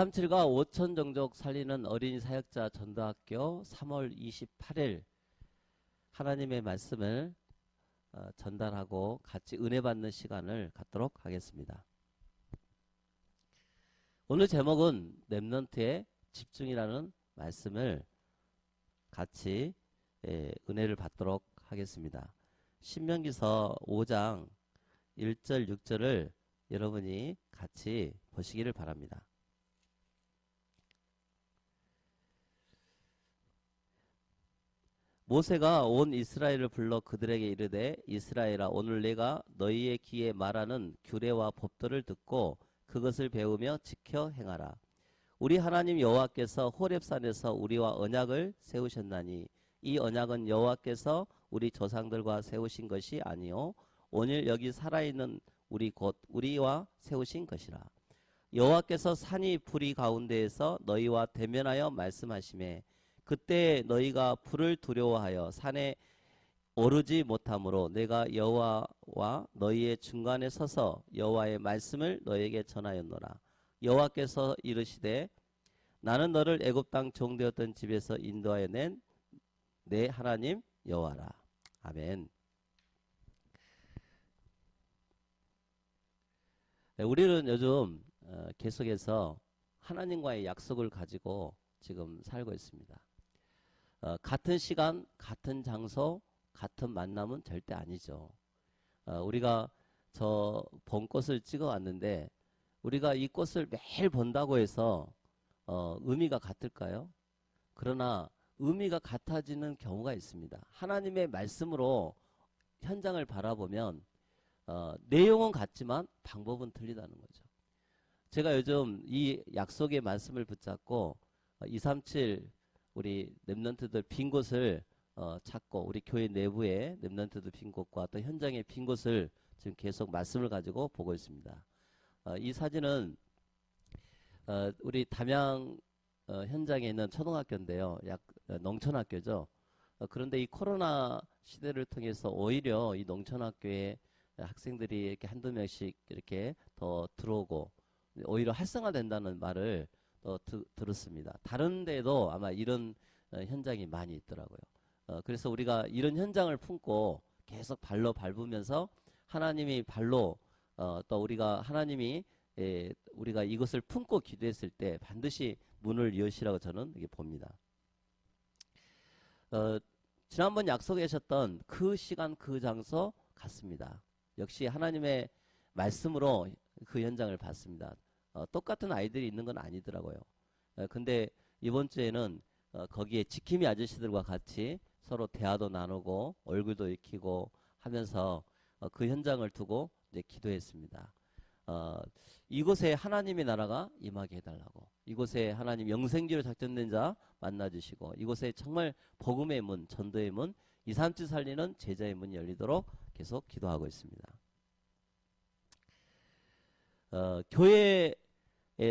237과 5천 종족 살리는 어린이 사역자 전도학교 3월 28일 하나님의 말씀을 어, 전달하고 같이 은혜 받는 시간을 갖도록 하겠습니다. 오늘 제목은 랩넌트의 집중이라는 말씀을 같이 예, 은혜를 받도록 하겠습니다. 신명기서 5장 1절 6절을 여러분이 같이 보시기를 바랍니다. 모세가 온 이스라엘을 불러 그들에게 이르되 이스라엘아 오늘 내가 너희의 귀에 말하는 규례와 법도를 듣고 그것을 배우며 지켜 행하라. 우리 하나님 여호와께서 호렙산에서 우리와 언약을 세우셨나니 이 언약은 여호와께서 우리 조상들과 세우신 것이 아니요 오늘 여기 살아있는 우리 곧 우리와 세우신 것이라. 여호와께서 산이 불이 가운데에서 너희와 대면하여 말씀하심에 그때 너희가 불을 두려워하여 산에 오르지 못하므로 내가 여호와와 너희의 중간에 서서 여호와의 말씀을 너희에게 전하였노라. 여호와께서 이르시되 나는 너를 애굽 땅 종되었던 집에서 인도하여 낸 내 하나님 여호와라. 아멘. 네, 우리는 요즘 어, 계속해서 하나님과의 약속을 가지고 지금 살고 있습니다. 어, 같은 시간, 같은 장소, 같은 만남은 절대 아니죠. 어, 우리가 저 봄꽃을 찍어 왔는데 우리가 이 꽃을 매일 본다고 해서 어, 의미가 같을까요? 그러나 의미가 같아지는 경우가 있습니다. 하나님의 말씀으로 현장을 바라보면 어, 내용은 같지만 방법은 틀리다는 거죠. 제가 요즘 이 약속의 말씀을 붙잡고 237 우리 랩런트들 빈 곳을 어, 찾고 우리 교회 내부에 랩런트들 빈 곳과 또 현장의 빈 곳을 지금 계속 말씀을 가지고 보고 있습니다. 어, 이 사진은 어, 우리 담양 어, 현장에 있는 초등학교인데요. 약 어, 농촌학교죠. 어, 그런데 이 코로나 시대를 통해서 오히려 이 농촌학교에 학생들이 이렇게 한두 명씩 이렇게 더 들어오고 오히려 활성화된다는 말을 또 드, 들었습니다. 다른 데도 아마 이런 어, 현장이 많이 있더라고요. 어, 그래서 우리가 이런 현장을 품고 계속 발로 밟으면서 하나님이 발로 어, 또 우리가 하나님이 예, 우리가 이것을 품고 기도했을 때 반드시 문을 여시라고 저는 이게 봅니다. 어, 지난번 약속하셨던 그 시간 그 장소 같습니다. 역시 하나님의 말씀으로 그 현장을 봤습니다. 어, 똑같은 아이들이 있는 건 아니더라고요. 어, 근데 이번 주에는 어, 거기에 지킴이 아저씨들과 같이 서로 대화도 나누고 얼굴도 익히고 하면서 어, 그 현장을 두고 이제 기도했습니다. 어, 이곳에 하나님의 나라가 임하게 해달라고 이곳에 하나님 영생지로 작정된 자 만나주시고 이곳에 정말 복음의 문, 전도의 문, 이삼치 살리는 제자의 문이 열리도록 계속 기도하고 있습니다. 어, 교회의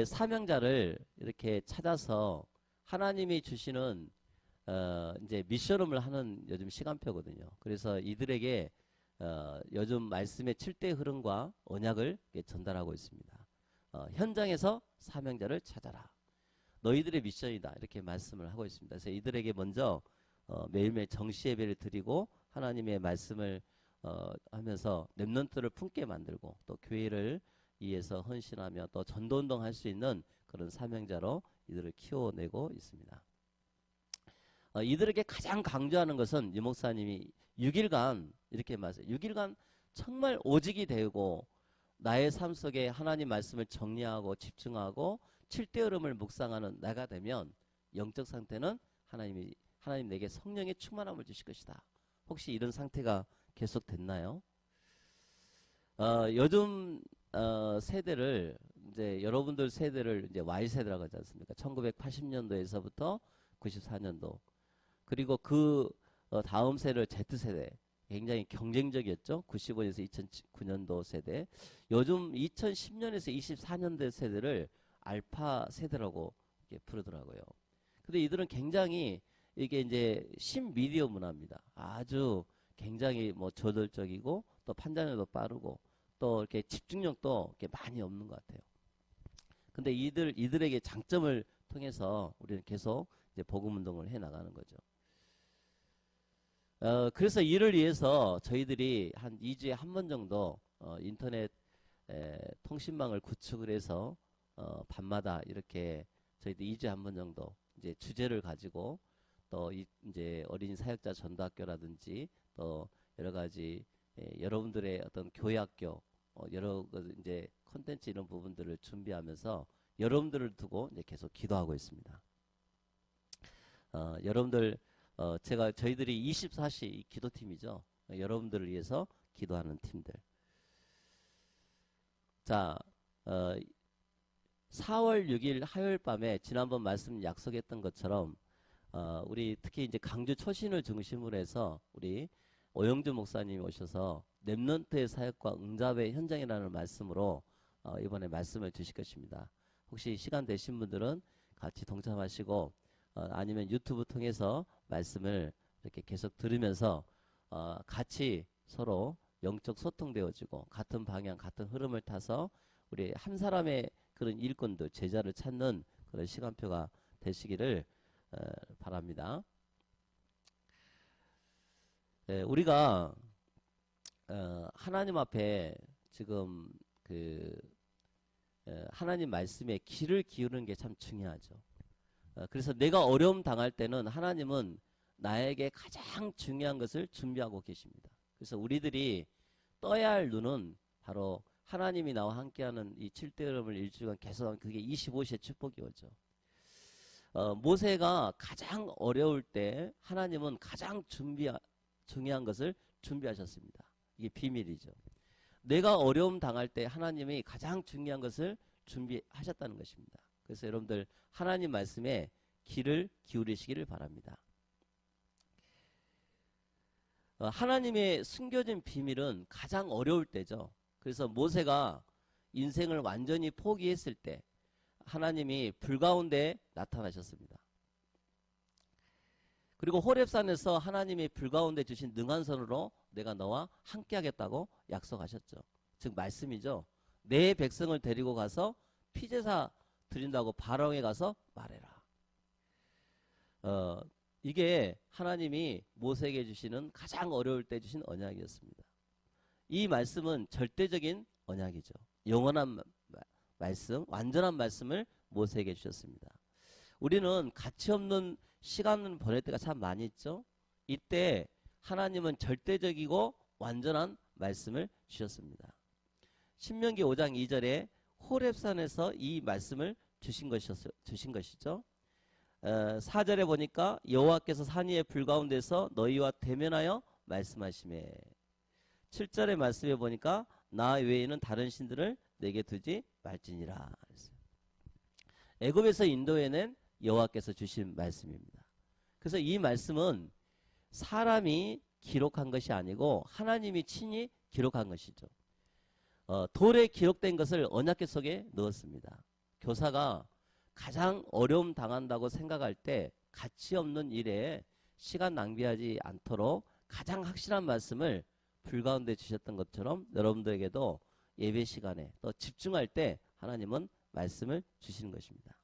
사명자를 이렇게 찾아서 하나님이 주시는 어, 이제 미션음을 하는 요즘 시간표거든요. 그래서 이들에게 어, 요즘 말씀의 7대 흐름과 언약을 전달하고 있습니다. 어, 현장에서 사명자를 찾아라. 너희들의 미션이다. 이렇게 말씀을 하고 있습니다. 그래서 이들에게 먼저 어, 매일매일 정시 예배를 드리고 하나님의 말씀을 어, 하면서 랩런트를 품게 만들고 또 교회를 위해서 헌신하며 또 전도운동 할 수 있는 그런 사명자로 이들을 키워내고 있습니다. 어, 이들에게 가장 강조하는 것은 유 목사님이 6일간 이렇게 말해요. 6일간 정말 오직이 되고 나의 삶 속에 하나님 말씀을 정리하고 집중하고 7대 흐름을 묵상하는 나가 되면 영적 상태는 하나님이 하나님 내게 성령의 충만함을 주실 것이다. 혹시 이런 상태가 계속 됐나요? 어, 요즘 어, 세대를 이제 여러분들 세대를 이제 Y 세대라고 하지 않습니까? 1980년도에서부터 94년도 그리고 그 어, 다음 세대를 Z 세대 굉장히 경쟁적이었죠. 95년에서 2009년도 세대. 요즘 2010년에서 24년대 세대를 알파 세대라고 부르더라고요. 근데 이들은 굉장히 이게 이제 신미디어 문화입니다. 아주 굉장히 뭐 저돌적이고 또 판단력도 빠르고 또 이렇게 집중력도 이렇게 많이 없는 것 같아요. 근데 이들 이들에게 장점을 통해서 우리는 계속 이제 복음 운동을 해 나가는 거죠. 어, 그래서 이를 위해서 저희들이 한 2주에 한 번 정도 어, 인터넷 에, 통신망을 구축을 해서 어, 밤마다 이렇게 저희들 2주에 한 번 정도 이제 주제를 가지고 또 이, 이제 어린이 사역자 전도학교라든지 또 여러 가지 예, 여러분들의 어떤 교회학교 어, 여러 그 이제 콘텐츠 이런 부분들을 준비하면서 여러분들을 두고 이제 계속 기도하고 있습니다. 어, 여러분들 어, 제가 저희들이 24시 기도팀이죠. 어, 여러분들을 위해서 기도하는 팀들. 자, 어, 4월 6일 화요일 밤에 지난번 말씀 약속했던 것처럼 어, 우리 특히 이제 강주 초신을 중심으로 해서 우리 오영주 목사님이 오셔서 랩런트의 사역과 응답의 현장이라는 말씀으로 어, 이번에 말씀을 주실 것입니다. 혹시 시간 되신 분들은 같이 동참하시고 어, 아니면 유튜브 통해서 말씀을 이렇게 계속 들으면서 어, 같이 서로 영적 소통되어지고 같은 방향, 같은 흐름을 타서 우리 한 사람의 그런 일꾼들, 제자를 찾는 그런 시간표가 되시기를 어, 바랍니다. 예, 우리가 어, 하나님 앞에 지금 그 어, 하나님 말씀에 귀를 기울이는 게 참 중요하죠. 어, 그래서 내가 어려움 당할 때는 하나님은 나에게 가장 중요한 것을 준비하고 계십니다. 그래서 우리들이 떠야 할 눈은 바로 하나님이 나와 함께하는 이 7대 여름을 일주간 계속한 그게 25시의 축복이 오죠. 어, 모세가 가장 어려울 때 하나님은 가장 준비 중요한 것을 준비하셨습니다. 이게 비밀이죠. 내가 어려움 당할 때 하나님이 가장 중요한 것을 준비하셨다는 것입니다. 그래서 여러분들 하나님 말씀에 귀를 기울이시기를 바랍니다. 어, 하나님의 숨겨진 비밀은 가장 어려울 때죠. 그래서 모세가 인생을 완전히 포기했을 때 하나님이 불 가운데 나타나셨습니다. 그리고 호렙산에서 하나님이 불 가운데 주신 능한 손으로 내가 너와 함께 하겠다고 약속하셨죠. 즉 말씀이죠. 내 백성을 데리고 가서 피제사 드린다고 바로에 가서 말해라. 어, 이게 하나님이 모세에게 주시는 가장 어려울 때 주신 언약이었습니다. 이 말씀은 절대적인 언약이죠. 영원한 마, 말씀, 완전한 말씀을 모세에게 주셨습니다. 우리는 가치 없는 시간을 보낼 때가 참 많이 있죠. 이때 하나님은 절대적이고 완전한 말씀을 주셨습니다. 신명기 5장 2절에 호렙산에서 이 말씀을 주신 것이었, 주신 것이죠. 어, 4절에 보니까 여호와께서 산 위에 불 가운데서 너희와 대면하여 말씀하심에 7절의 말씀에 보니까 나 외에는 다른 신들을 내게 두지 말지니라. 애굽에서 인도해낸 여호와께서 주신 말씀입니다. 그래서 이 말씀은 사람이 기록한 것이 아니고 하나님이 친히 기록한 것이죠. 어, 돌에 기록된 것을 언약계 속에 넣었습니다. 교사가 가장 어려움 당한다고 생각할 때 가치 없는 일에 시간 낭비하지 않도록 가장 확실한 말씀을 불 가운데 주셨던 것처럼 여러분들에게도 예배 시간에 또 집중할 때 하나님은 말씀을 주시는 것입니다.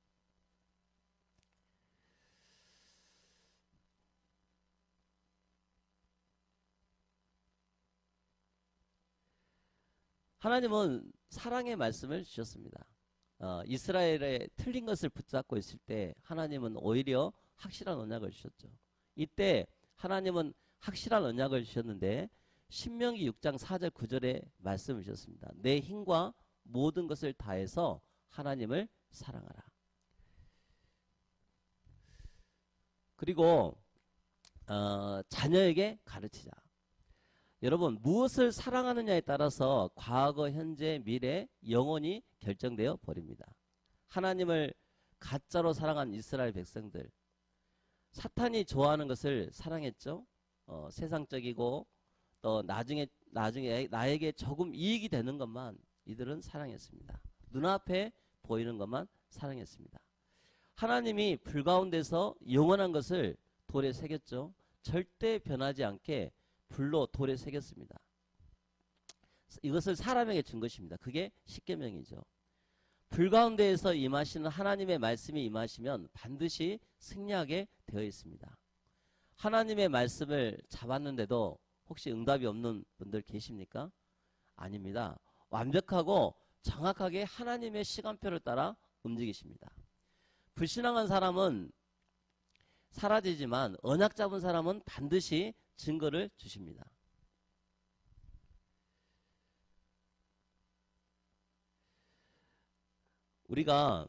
하나님은 사랑의 말씀을 주셨습니다. 어, 이스라엘의 틀린 것을 붙잡고 있을 때 하나님은 오히려 확실한 언약을 주셨죠. 이때 하나님은 확실한 언약을 주셨는데 신명기 6장 4절 9절에 말씀을 주셨습니다. 내 힘과 모든 것을 다해서 하나님을 사랑하라. 그리고 어, 자녀에게 가르치자. 여러분 무엇을 사랑하느냐에 따라서 과거, 현재, 미래, 영원히 결정되어 버립니다. 하나님을 가짜로 사랑한 이스라엘 백성들 사탄이 좋아하는 것을 사랑했죠. 어, 세상적이고 또 나중에 나중에 나에게 조금 이익이 되는 것만 이들은 사랑했습니다. 눈앞에 보이는 것만 사랑했습니다. 하나님이 불 가운데서 영원한 것을 돌에 새겼죠. 절대 변하지 않게 불로 돌에 새겼습니다. 이것을 사람에게 준 것입니다. 그게 십계명이죠. 불 가운데에서 임하시는 하나님의 말씀이 임하시면 반드시 승리하게 되어 있습니다. 하나님의 말씀을 잡았는데도 혹시 응답이 없는 분들 계십니까? 아닙니다. 완벽하고 정확하게 하나님의 시간표를 따라 움직이십니다. 불신앙한 사람은 사라지지만 언약 잡은 사람은 반드시 증거를 주십니다. 우리가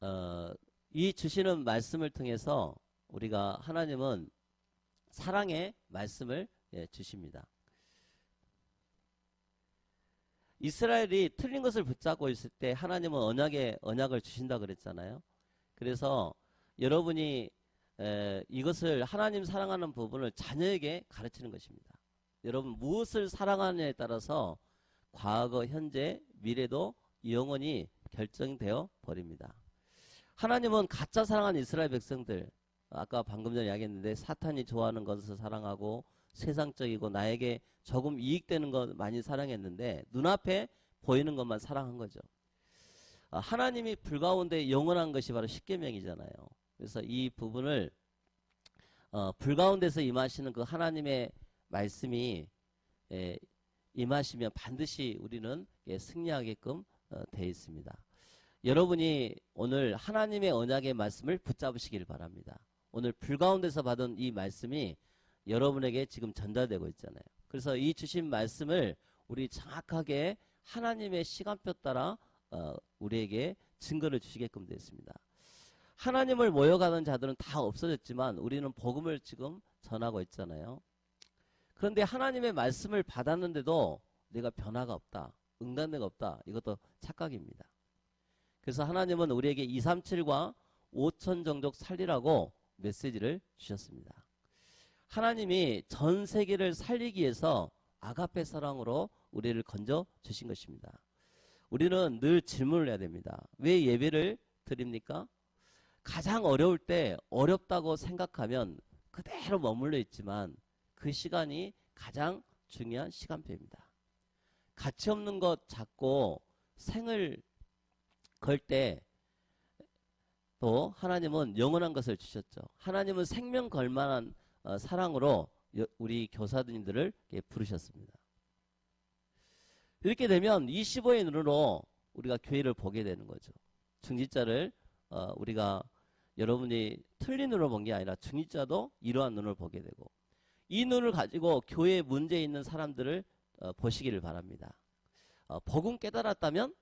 어, 이 주시는 말씀을 통해서 우리가 하나님은 사랑의 말씀을 예, 주십니다. 이스라엘이 틀린 것을 붙잡고 있을 때 하나님은 언약의 언약을 주신다 그랬잖아요. 그래서 여러분이 에, 이것을 하나님 사랑하는 부분을 자녀에게 가르치는 것입니다. 여러분 무엇을 사랑하느냐에 따라서 과거, 현재, 미래도 영원히 결정되어 버립니다. 하나님은 가짜 사랑하는 이스라엘 백성들 아까 방금 전에 이야기했는데 사탄이 좋아하는 것을 사랑하고 세상적이고 나에게 조금 이익되는 것 많이 사랑했는데 눈앞에 보이는 것만 사랑한 거죠. 아, 하나님이 불가운데 영원한 것이 바로 십계명이잖아요. 그래서 이 부분을 어, 불가운데서 임하시는 그 하나님의 말씀이 에, 임하시면 반드시 우리는 예, 승리하게끔 어, 되어 있습니다. 여러분이 오늘 하나님의 언약의 말씀을 붙잡으시길 바랍니다. 오늘 불가운데서 받은 이 말씀이 여러분에게 지금 전달되고 있잖아요. 그래서 이 주신 말씀을 우리 정확하게 하나님의 시간표 따라 어, 우리에게 증거를 주시게끔 되었습니다. 하나님을 모여가는 자들은 다 없어졌지만 우리는 복음을 지금 전하고 있잖아요. 그런데 하나님의 말씀을 받았는데도 내가 변화가 없다. 응답내가 없다. 이것도 착각입니다. 그래서 하나님은 우리에게 237과 5천 종족 살리라고 메시지를 주셨습니다. 하나님이 전 세계를 살리기 위해서 아가페 사랑으로 우리를 건져 주신 것입니다. 우리는 늘 질문을 해야 됩니다. 왜 예배를 드립니까? 가장 어려울 때 어렵다고 생각하면 그대로 머물러 있지만 그 시간이 가장 중요한 시간표입니다. 가치 없는 것 잡고 생을 걸 때 또 하나님은 영원한 것을 주셨죠. 하나님은 생명 걸만한 어, 사랑으로 우리 교사님들을 부르셨습니다. 이렇게 되면 25의 눈으로 우리가 교회를 보게 되는 거죠. 중지자를 어, 우리가 여러분이 틀린 눈으로 본게 아니라 중지자도 이러한 눈을 보게 되고 이 눈을 가지고 교회에 문제 있는 사람들을 어, 보시기를 바랍니다. 어, 복음 깨달았다면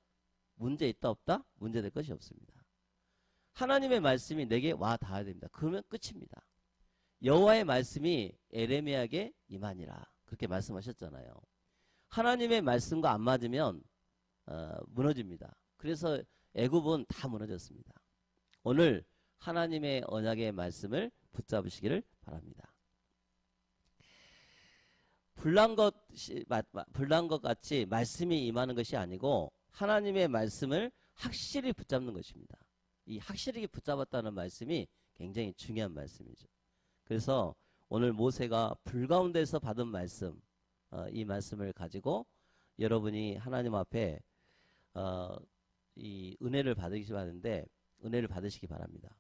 문제 있다 없다? 문제 될 것이 없습니다. 하나님의 말씀이 내게 와 닿아야 됩니다. 그러면 끝입니다. 여호와의 말씀이 에레미야에게 임하니라 그렇게 말씀하셨잖아요. 하나님의 말씀과 안 맞으면 어, 무너집니다. 그래서 애굽은 다 무너졌습니다. 오늘 하나님의 언약의 말씀을 붙잡으시기를 바랍니다. 불난 것이 불난 것 같이 말씀이 임하는 것이 아니고 하나님의 말씀을 확실히 붙잡는 것입니다. 이 확실히 붙잡았다는 말씀이 굉장히 중요한 말씀이죠. 그래서 오늘 모세가 불 가운데서 받은 말씀, 어, 이 말씀을 가지고 여러분이 하나님 앞에 어, 이 은혜를 받으시 바는데 은혜를 받으시기 바랍니다.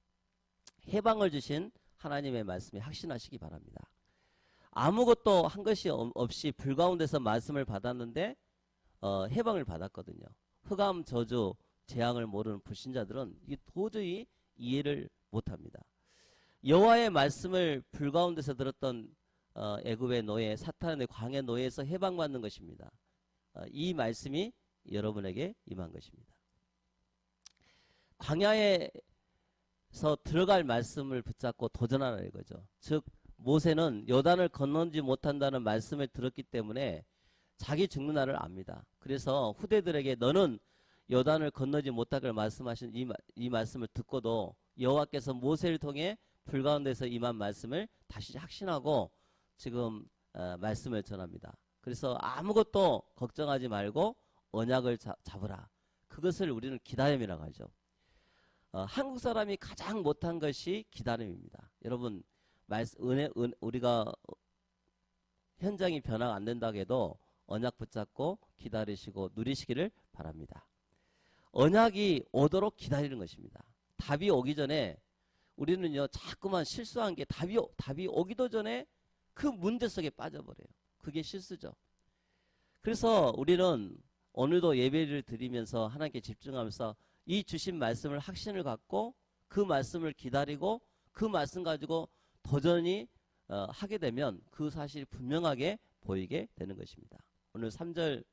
해방을 주신 하나님의 말씀에 확신하시기 바랍니다. 아무것도 한 것이 없이 불 가운데서 말씀을 받았는데 어, 해방을 받았거든요. 흑암 저주 재앙을 모르는 불신자들은 이 도저히 이해를 못합니다. 여호와의 말씀을 불 가운데서 들었던 어, 애굽의 노예, 사탄의 광해 노예에서 해방받는 것입니다. 어, 이 말씀이 여러분에게 임한 것입니다. 광야에서 들어갈 말씀을 붙잡고 도전하라 이거죠. 즉 모세는 요단을 건너지 못한다는 말씀을 들었기 때문에 자기 죽는 날을 압니다. 그래서 후대들에게 너는 요단을 건너지 못하길 말씀하신 이, 이 말씀을 듣고도 여호와께서 모세를 통해 불가운데서 임한 말씀을 다시 확신하고 지금 어, 말씀을 전합니다. 그래서 아무것도 걱정하지 말고 언약을 자, 잡으라. 그것을 우리는 기다림이라고 하죠. 어, 한국 사람이 가장 못한 것이 기다림입니다. 여러분 말씀, 은혜, 은, 우리가 현장이 변화가 안 된다고 해도 언약 붙잡고 기다리시고 누리시기를 바랍니다. 언약이 오도록 기다리는 것입니다. 답이 오기 전에 우리는요 자꾸만 실수한 게 답이 오- 답이 오기도 전에 그 문제 속에 빠져버려요. 그게 실수죠. 그래서 우리는 오늘도 예배를 드리면서 하나님께 집중하면서 이 주신 말씀을 확신을 갖고 그 말씀을 기다리고 그 말씀 가지고 도전이 어, 하게 되면 그 사실이 분명하게 보이게 되는 것입니다. 오늘 3절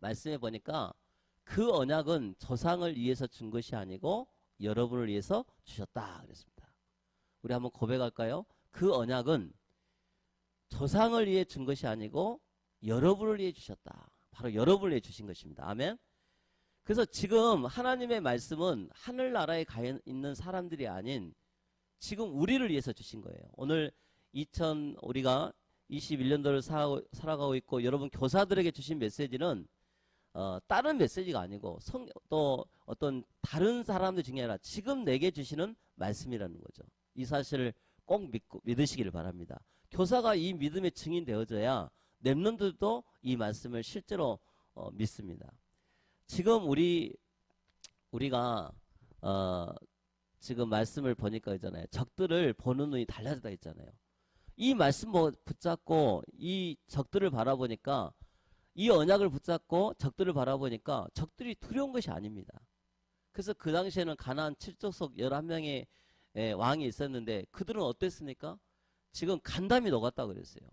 말씀해 보니까 그 언약은 조상을 위해서 준 것이 아니고 여러분을 위해서 주셨다 그랬습니다. 우리 한번 고백할까요? 그 언약은 조상을 위해 준 것이 아니고 여러분을 위해 주셨다. 바로 여러분을 위해 주신 것입니다. 아멘. 그래서 지금 하나님의 말씀은 하늘나라에 가 있는 사람들이 아닌 지금 우리를 위해서 주신 거예요. 오늘 2000 우리가 21년도를 살아가고 있고 여러분 교사들에게 주신 메시지는 어, 다른 메시지가 아니고 성, 또 어떤 다른 사람들 중에 아니라 지금 내게 주시는 말씀이라는 거죠. 이 사실을 꼭 믿고 믿으시기를 바랍니다. 교사가 이 믿음의 증인 되어져야 랩런들도 이 말씀을 실제로 어, 믿습니다. 지금 우리 우리가 어, 지금 말씀을 보니까 있잖아요. 적들을 보는 눈이 달라졌다 했잖아요. 이 말씀 뭐 붙잡고 이 적들을 바라보니까 이 언약을 붙잡고 적들을 바라보니까 적들이 두려운 것이 아닙니다. 그래서 그 당시에는 가나안 7족속 11명의 예, 왕이 있었는데 그들은 어땠습니까? 지금 간담이 녹았다고 그랬어요.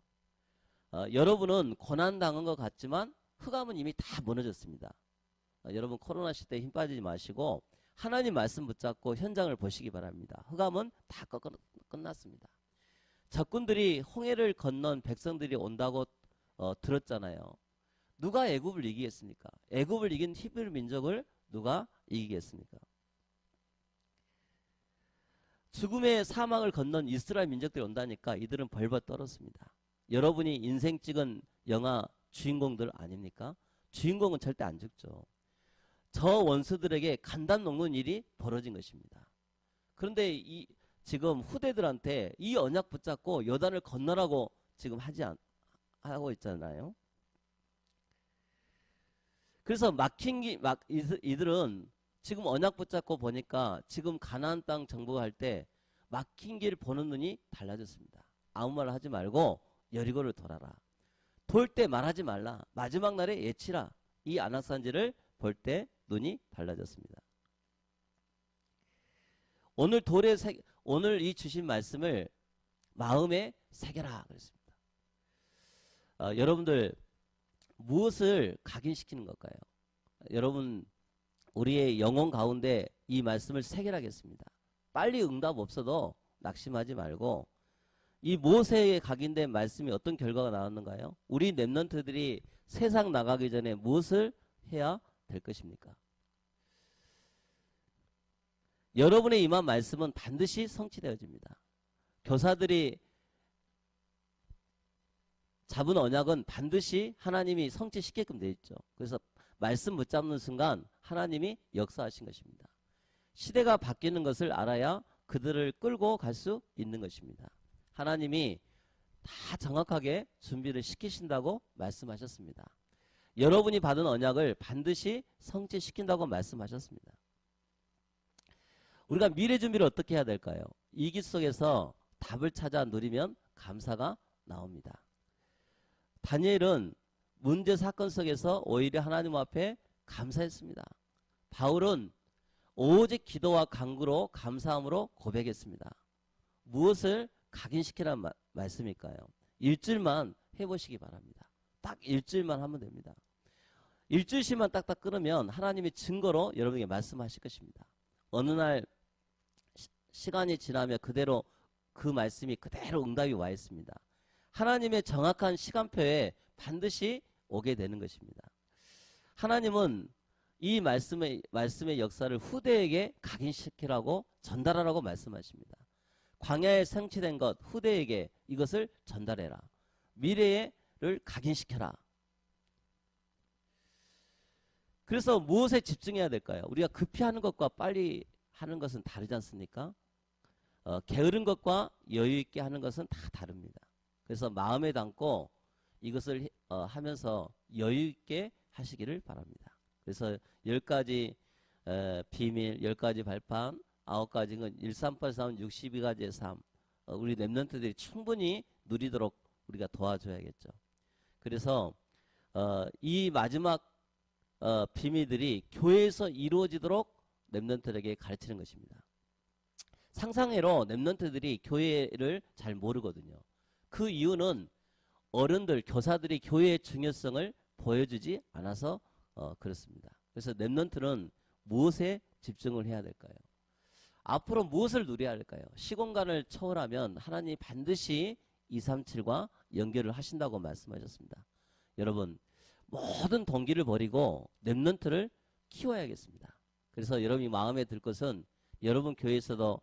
어, 여러분은 고난 당한 것 같지만 흑암은 이미 다 무너졌습니다. 어, 여러분 코로나 시대에 힘 빠지지 마시고 하나님 말씀 붙잡고 현장을 보시기 바랍니다. 흑암은 다 끝, 끝났습니다. 적군들이 홍해를 건넌 백성들이 온다고 어, 들었잖아요. 누가 애굽을 이기겠습니까? 애굽을 이긴 히브리 민족을 누가 이기겠습니까? 죽음의 사망을 건넌 이스라엘 민족들이 온다니까 이들은 벌벌 떨었습니다. 여러분이 인생 찍은 영화 주인공들 아닙니까? 주인공은 절대 안 죽죠. 저 원수들에게 간단 녹는 일이 벌어진 것입니다. 그런데 이 지금 후대들한테 이 언약 붙잡고 여단을 건너라고 지금 하지 않, 하고 있잖아요. 그래서 막힌 기, 막, 이들, 이들은 지금 언약 붙잡고 보니까 지금 가나안 땅 정복할 때 막힌 길 보는 눈이 달라졌습니다. 아무 말 하지 말고 여리고를 돌아라. 돌 때 말하지 말라. 마지막 날에 예치라. 이 안악산지를 볼 때 눈이 달라졌습니다. 오늘 돌에 새, 오늘 이 주신 말씀을 마음에 새겨라 그랬습니다. 어, 여러분들 무엇을 각인시키는 걸까요? 여러분 우리의 영혼 가운데 이 말씀을 새겨라겠습니다. 빨리 응답 없어도 낙심하지 말고 이 모세에 각인된 말씀이 어떤 결과가 나왔는가요? 우리 랩런트들이 세상 나가기 전에 무엇을 해야 될 것입니까? 여러분의 임한 말씀은 반드시 성취되어집니다. 교사들이 잡은 언약은 반드시 하나님이 성취시키게끔 되어 있죠. 그래서 말씀 붙잡는 순간 하나님이 역사하신 것입니다. 시대가 바뀌는 것을 알아야 그들을 끌고 갈 수 있는 것입니다. 하나님이 다 정확하게 준비를 시키신다고 말씀하셨습니다. 여러분이 받은 언약을 반드시 성취시킨다고 말씀하셨습니다. 우리가 미래 준비를 어떻게 해야 될까요? 이기 속에서 답을 찾아 누리면 감사가 나옵니다. 다니엘은 문제 사건 속에서 오히려 하나님 앞에 감사했습니다. 바울은 오직 기도와 강구로 감사함으로 고백했습니다. 무엇을 각인시키라는 마, 말씀일까요? 일주일만 해보시기 바랍니다. 딱 일주일만 하면 됩니다. 일주일씩만 딱딱 끊으면 하나님이 증거로 여러분에게 말씀하실 것입니다. 어느 날 시, 간이 지나면 그대로 그 말씀이 그대로 응답이 와 있습니다. 하나님의 정확한 시간표에 반드시 오게 되는 것입니다. 하나님은 이 말씀의 말씀의 역사를 후대에게 각인시키라고 전달하라고 말씀하십니다. 광야에 성취된 것 후대에게 이것을 전달해라. 미래를 각인시켜라. 그래서 무엇에 집중해야 될까요? 우리가 급히 하는 것과 빨리 하는 것은 다르지 않습니까? 어, 게으른 것과 여유 있게 하는 것은 다 다릅니다. 그래서 마음에 담고 이것을 어, 하면서 여유 있게 하시기를 바랍니다. 그래서 열 가지 에, 비밀, 열 가지 발판, 아홉 가지는 1383, 62가지의 삶. 어, 우리 랩런트들이 충분히 누리도록 우리가 도와줘야겠죠. 그래서 어, 이 마지막 어, 비밀들이 교회에서 이루어지도록 랩런트들에게 가르치는 것입니다. 상상외로 랩런트들이 교회를 잘 모르거든요. 그 이유는 어른들, 교사들이 교회의 중요성을 보여주지 않아서 어, 그렇습니다. 그래서 랩런트는 무엇에 집중을 해야 될까요? 앞으로 무엇을 누려야 할까요? 시공간을 초월하면 하나님이 반드시 237과 연결을 하신다고 말씀하셨습니다. 여러분 모든 동기를 버리고 랩런트를 키워야겠습니다. 그래서 여러분이 마음에 들 것은 여러분 교회에서도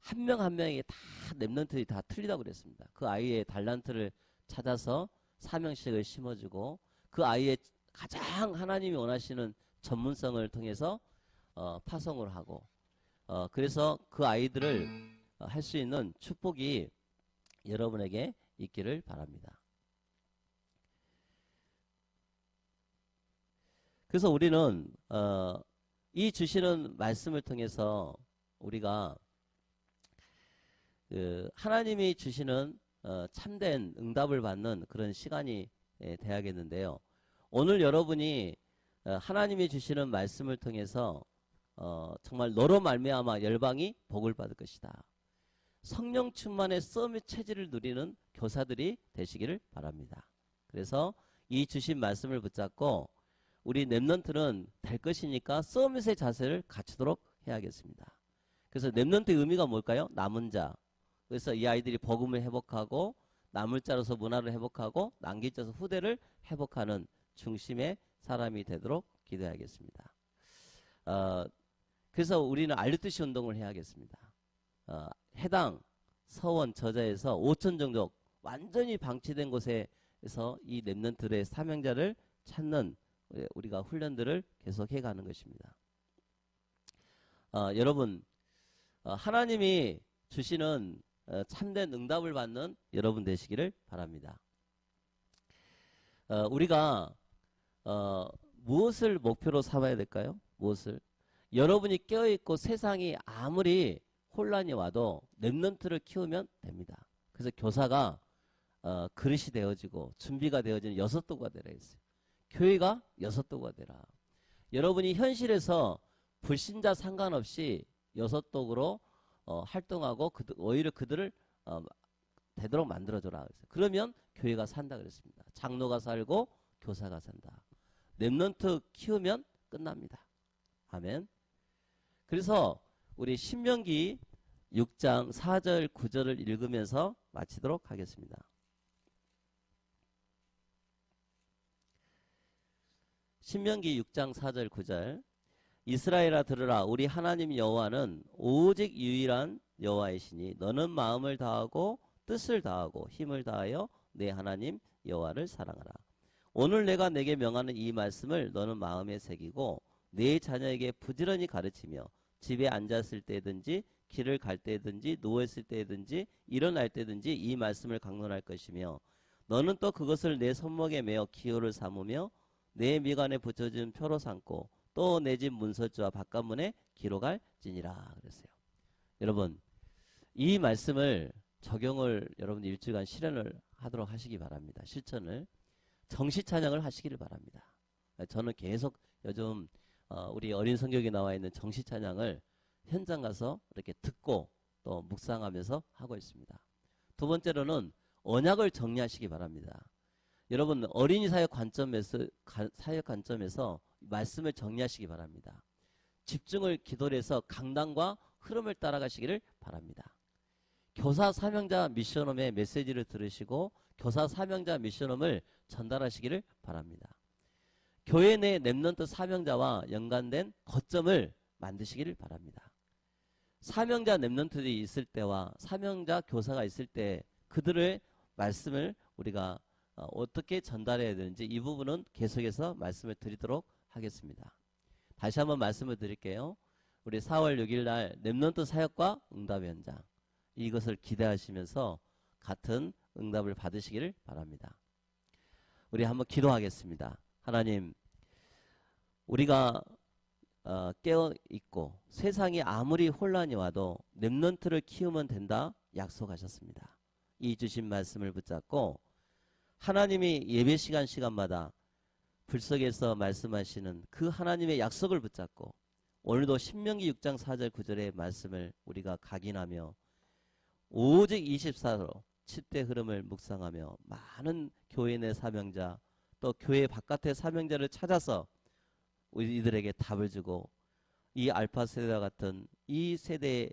한명한 명에게 다 랩런트들이 다 틀리다고 그랬습니다. 그 아이의 달란트를 찾아서 사명식을 심어주고 그 아이의 가장 하나님이 원하시는 전문성을 통해서 어, 파송을 하고 어, 그래서 그 아이들을 어, 할수 있는 축복이 여러분에게 있기를 바랍니다. 그래서 우리는 어, 이 주시는 말씀을 통해서 우리가 그 하나님이 주시는 어, 참된 응답을 받는 그런 시간이 예, 돼야겠는데요. 오늘 여러분이 어, 하나님이 주시는 말씀을 통해서 어, 정말 너로 말미암아 열방이 복을 받을 것이다. 성령 충만의 썸의 체질을 누리는 교사들이 되시기를 바랍니다. 그래서 이 주신 말씀을 붙잡고 우리 랩런트는 될 것이니까 서밋의 자세를 갖추도록 해야겠습니다. 그래서 랩런트의 의미가 뭘까요? 남은 자. 그래서 이 아이들이 복음을 회복하고 남을 자로서 문화를 회복하고 남길 자로서 후대를 회복하는 중심의 사람이 되도록 기도해야겠습니다. 어, 그래서 우리는 알듯이 운동을 해야겠습니다. 어, 해당 서원 저자에서 5천 정도 완전히 방치된 곳에서 이 랩런트의 사명자를 찾는 우리가 훈련들을 계속해 가는 것입니다. 어, 여러분 어, 하나님이 주시는 어, 참된 응답을 받는 여러분 되시기를 바랍니다. 어, 우리가 어, 무엇을 목표로 삼아야 될까요? 무엇을? 여러분이 깨어있고 세상이 아무리 혼란이 와도 랩런트를 키우면 됩니다. 그래서 교사가 어, 그릇이 되어지고 준비가 되어지는 여섯 도가 되라 했어요. 교회가 여섯 도가 되라. 여러분이 현실에서 불신자 상관없이 여섯 독으로 어, 활동하고 그, 오히려 그들을 어, 되도록 만들어줘라. 그러면 교회가 산다 그랬습니다. 장로가 살고 교사가 산다. 랩런트 키우면 끝납니다. 아멘. 그래서 우리 신명기 6장 4절 9절을 읽으면서 마치도록 하겠습니다. 신명기 6장 4절 9절 이스라엘아 들으라 우리 하나님 여호와는 오직 유일한 여호와이시니 너는 마음을 다하고 뜻을 다하고 힘을 다하여 내 하나님 여호와를 사랑하라. 오늘 내가 내게 명하는 이 말씀을 너는 마음에 새기고 내 자녀에게 부지런히 가르치며 집에 앉았을 때든지 길을 갈 때든지 누워 있을 때든지 일어날 때든지 이 말씀을 강론할 것이며 너는 또 그것을 내 손목에 메어 기호를 삼으며 내 미간에 붙여진 표로 삼고 또 내 집 문설주와 바깥문에 기록할지니라 그랬어요. 여러분 이 말씀을 적용을 여러분 일주일간 실현을 하도록 하시기 바랍니다. 실천을 정시 찬양을 하시기를 바랍니다. 저는 계속 요즘 어, 우리 어린 성격에 나와 있는 정시 찬양을 현장 가서 이렇게 듣고 또 묵상하면서 하고 있습니다. 두 번째로는 언약을 정리하시기 바랍니다. 여러분 어린이 사역 관점에서 사역 관점에서 말씀을 정리하시기 바랍니다. 집중을 기도를 해서 강단과 흐름을 따라가시기를 바랍니다. 교사 사명자 미션홈의 메시지를 들으시고 교사 사명자 미션홈을 전달하시기를 바랍니다. 교회 내 랩런트 사명자와 연관된 거점을 만드시기를 바랍니다. 사명자 랩런트들이 있을 때와 사명자 교사가 있을 때 그들의 말씀을 우리가 어, 어떻게 전달해야 되는지 이 부분은 계속해서 말씀을 드리도록 하겠습니다. 다시 한번 말씀을 드릴게요. 우리 4월 6일 날 랩런트 사역과 응답 현장 이것을 기대하시면서 같은 응답을 받으시기를 바랍니다. 우리 한번 기도하겠습니다. 하나님 우리가 어, 깨어 있고 세상이 아무리 혼란이 와도 렘넌트를 키우면 된다 약속하셨습니다. 이 주신 말씀을 붙잡고 하나님이 예배 시간 시간마다 불석에서 말씀하시는 그 하나님의 약속을 붙잡고 오늘도 신명기 6장 4절 9절의 말씀을 우리가 각인하며 오직 24로 7대 흐름을 묵상하며 많은 교회 내 사명자 또 교회 바깥의 사명자를 찾아서 우리 이들에게 답을 주고 이 알파 세대와 같은 이 세대의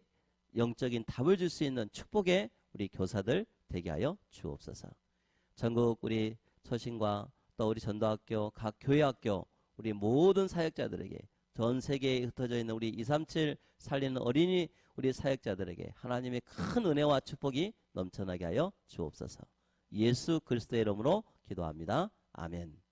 영적인 답을 줄 수 있는 축복의 우리 교사들 되게 하여 주옵소서. 전국 우리 처신과 또 우리 전도학교 각 교회학교 우리 모든 사역자들에게 전 세계에 흩어져 있는 우리 237 살리는 어린이 우리 사역자들에게 하나님의 큰 은혜와 축복이 넘쳐나게 하여 주옵소서. 예수 그리스도의 이름으로 기도합니다. 아멘.